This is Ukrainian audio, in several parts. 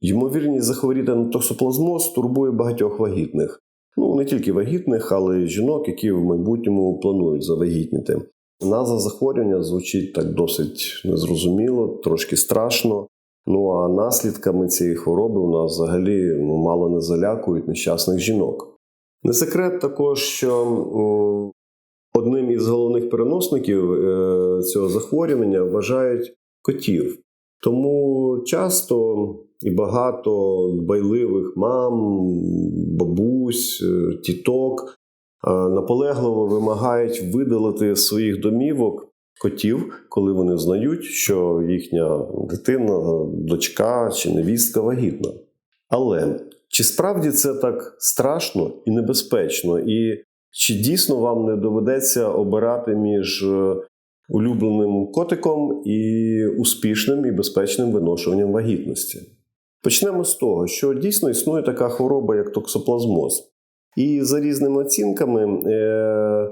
Ймовірність захворіти на токсоплазмоз турбує багатьох вагітних. Ну, не тільки вагітних, але й жінок, які в майбутньому планують завагітніти. Назва захворювання звучить так досить незрозуміло, трошки страшно. Ну а наслідками цієї хвороби у нас взагалі ну, мало не залякують нещасних жінок. Не секрет також, що одним із головних переносників е, цього захворювання вважають котів. Тому часто і багато дбайливих мам, бабусь, е, тіток е, наполегливо вимагають видалити з своїх домівок котів, коли вони знають, що їхня дитина, дочка чи невістка вагітна. Але чи справді це так страшно і небезпечно? І чи дійсно вам не доведеться обирати між е, улюбленим котиком і успішним і безпечним виношуванням вагітності? Почнемо з того, що дійсно існує така хвороба, як токсоплазмоз. І за різними оцінками, е,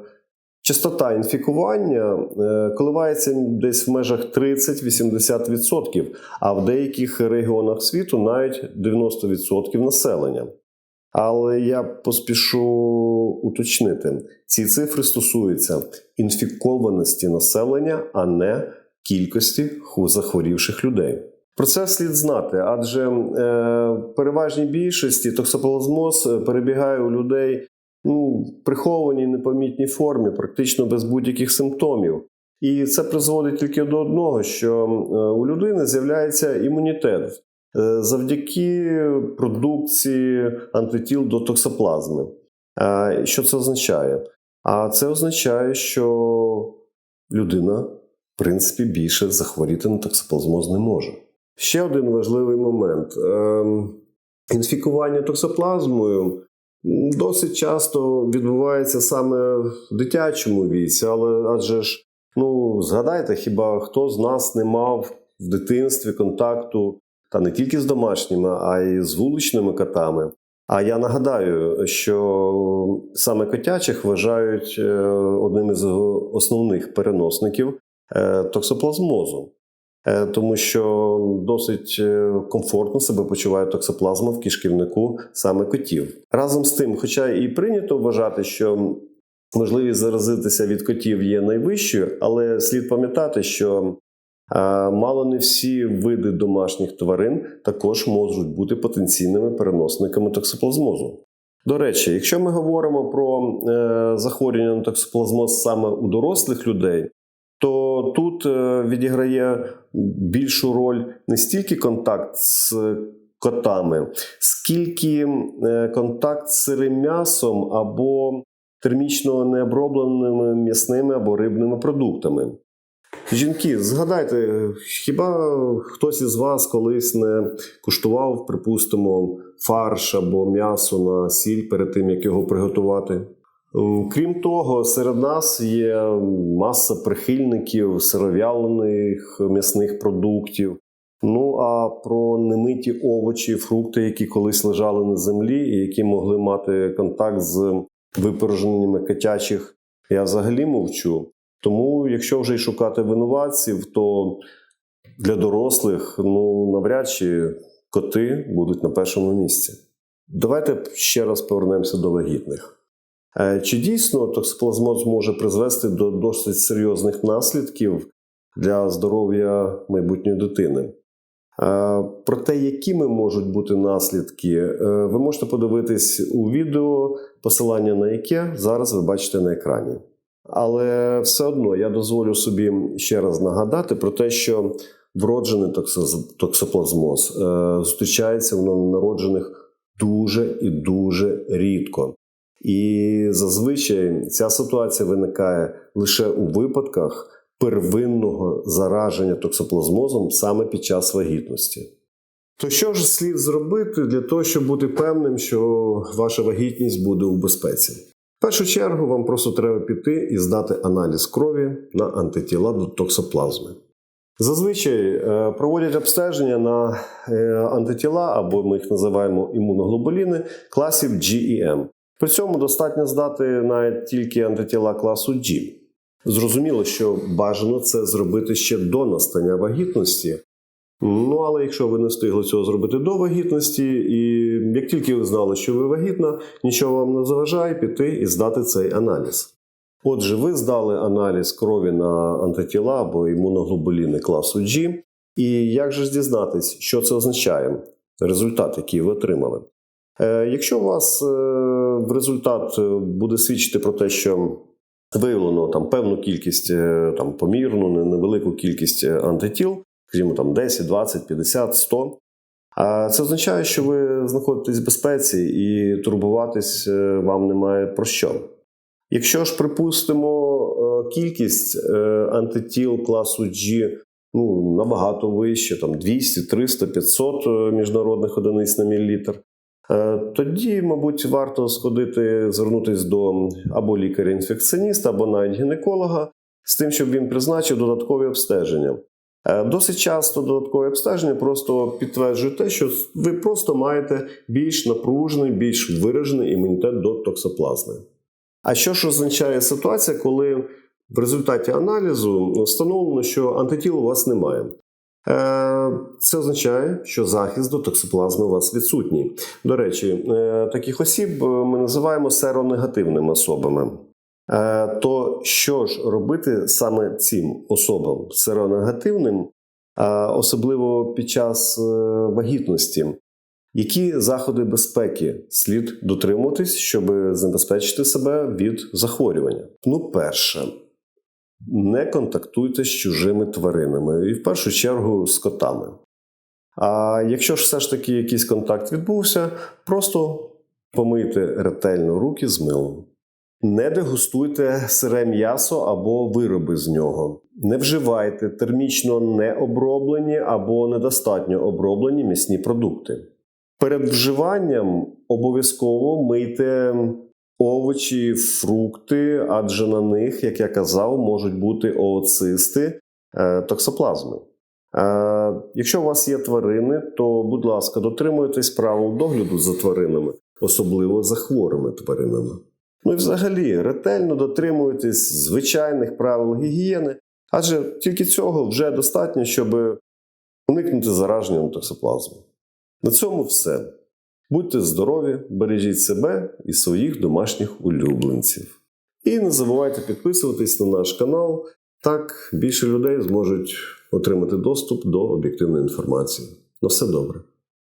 частота інфікування е, коливається десь в межах 30-80%, а в деяких регіонах світу навіть 90% населення. Але я поспішу уточнити: ці цифри стосуються інфікованості населення, а не кількості захворівших людей. Про це слід знати, адже е, переважній більшості токсоплазмоз е, перебігає у людей ну, прихованій непомітній формі, практично без будь-яких симптомів. І це призводить тільки до одного, що е, у людини з'являється імунітет завдяки продукції антитіл до токсоплазми. Що це означає? А це означає, що людина, в принципі, більше захворіти на токсоплазмоз не може. Ще один важливий момент: Ем, інфікування токсоплазмою досить часто відбувається саме в дитячому віці, але адже ж, ну згадайте, хіба хто з нас не мав в дитинстві контакту та не тільки з домашніми, а й з вуличними котами. А я нагадаю, що саме котячих вважають е, одним із основних переносників е, токсоплазмозу. Е, тому що досить е, комфортно себе почуває токсоплазма в кишківнику саме котів. Разом з тим, хоча і прийнято вважати, що можливість заразитися від котів є найвищою, але слід пам'ятати, що е, мало не всі види домашніх тварин також можуть бути потенційними переносниками токсоплазмозу. До речі, якщо ми говоримо про захворювання на токсоплазмоз саме у дорослих людей, то тут е, відіграє більшу роль не стільки контакт з котами, скільки е, контакт з сирим м'ясом або термічно необробленими м'ясними або рибними продуктами. Жінки, згадайте, хіба хтось із вас колись не куштував, припустимо, фарш або м'ясо на сіль перед тим, як його приготувати? М, Крім того, серед нас є маса прихильників сиров'ялених м'ясних продуктів. Ну а про немиті овочі, фрукти, які колись лежали на землі і які могли мати контакт з випорожненнями котячих, я взагалі мовчу. Тому, якщо вже й шукати винуватців, то для дорослих ну навряд чи коти будуть на першому місці. Давайте ще раз повернемося до вагітних. Е, Чи дійсно токсоплазмоз може призвести до досить серйозних наслідків для здоров'я майбутньої дитини? Е, Про те, якими можуть бути наслідки, е, ви можете подивитись у відео, посилання на яке зараз ви бачите на екрані. Але все одно я дозволю собі ще раз нагадати про те, що вроджений токсоплазмоз зустрічається в новонароджених дуже і дуже рідко. І зазвичай ця ситуація виникає лише у випадках первинного зараження токсоплазмозом саме під час вагітності. То що ж слід зробити для того, щоб бути певним, що ваша вагітність буде у безпеці? В першу чергу вам просто треба піти і здати аналіз крові на антитіла до токсоплазми. Зазвичай е, проводять обстеження на е, антитіла, або ми їх називаємо імуноглобуліни класів G. При цьому достатньо здати навіть тільки антитіла класу G. Зрозуміло, що бажано це зробити ще до настання вагітності, Ну, але якщо ви не встигли цього зробити до вагітності, і як тільки ви знали, що ви вагітна, нічого вам не заважає піти і здати цей аналіз. Отже, ви здали аналіз крові на антитіла або імуноглобуліни класу G. І як же ж дізнатись, що це означає? Результат, який ви отримали. Е, якщо у вас е, в результат е, буде свідчити про те, що виявлено там певну кількість, там помірну, невелику кількість антитіл, скажімо, там 10, 20, 50, 100, а це означає, що ви знаходитесь в безпеці і турбуватись вам немає про що. Якщо ж припустимо, кількість антитіл класу G ну, набагато вище, там 200, 300, 500 е, міжнародних одиниць на мілілітр, тоді, мабуть, варто сходити, звернутися до або лікаря-інфекціоніста, або навіть гінеколога з тим, щоб він призначив додаткові обстеження. Е, Досить часто додаткові обстеження просто підтверджують те, що ви просто маєте більш напружений, більш виражений імунітет до токсоплазми. А що ж означає ситуація, коли в результаті аналізу встановлено, що антитіл у вас немає? Е, Це означає, що захист до токсоплазми у вас відсутній. До речі, е, таких осіб е, ми називаємо серонегативними особами. То що ж робити саме цим особам серонегативним, особливо під час вагітності? Які заходи безпеки слід дотримуватись, щоб забезпечити себе від захворювання? Ну, перше, не контактуйте з чужими тваринами, і в першу чергу з котами. А якщо ж все ж таки якийсь контакт відбувся, просто помийте ретельно руки з милом. Не дегустуйте сире м'ясо або вироби з нього. Не вживайте термічно необроблені або недостатньо оброблені м'ясні продукти. Перед вживанням обов'язково мийте овочі, фрукти, адже на них, як я казав, можуть бути ooцисти е, токсоплазми. Е, Якщо у вас є тварини, то, будь ласка, дотримуйтесь правил догляду за тваринами, особливо за хворими тваринами. Ну і взагалі ретельно дотримуйтесь звичайних правил гігієни, адже тільки цього вже достатньо, щоб уникнути зараження токсоплазми. На цьому все. Будьте здорові, бережіть себе і своїх домашніх улюбленців. І не забувайте підписуватись на наш канал, так більше людей зможуть отримати доступ до об'єктивної інформації. На все добре.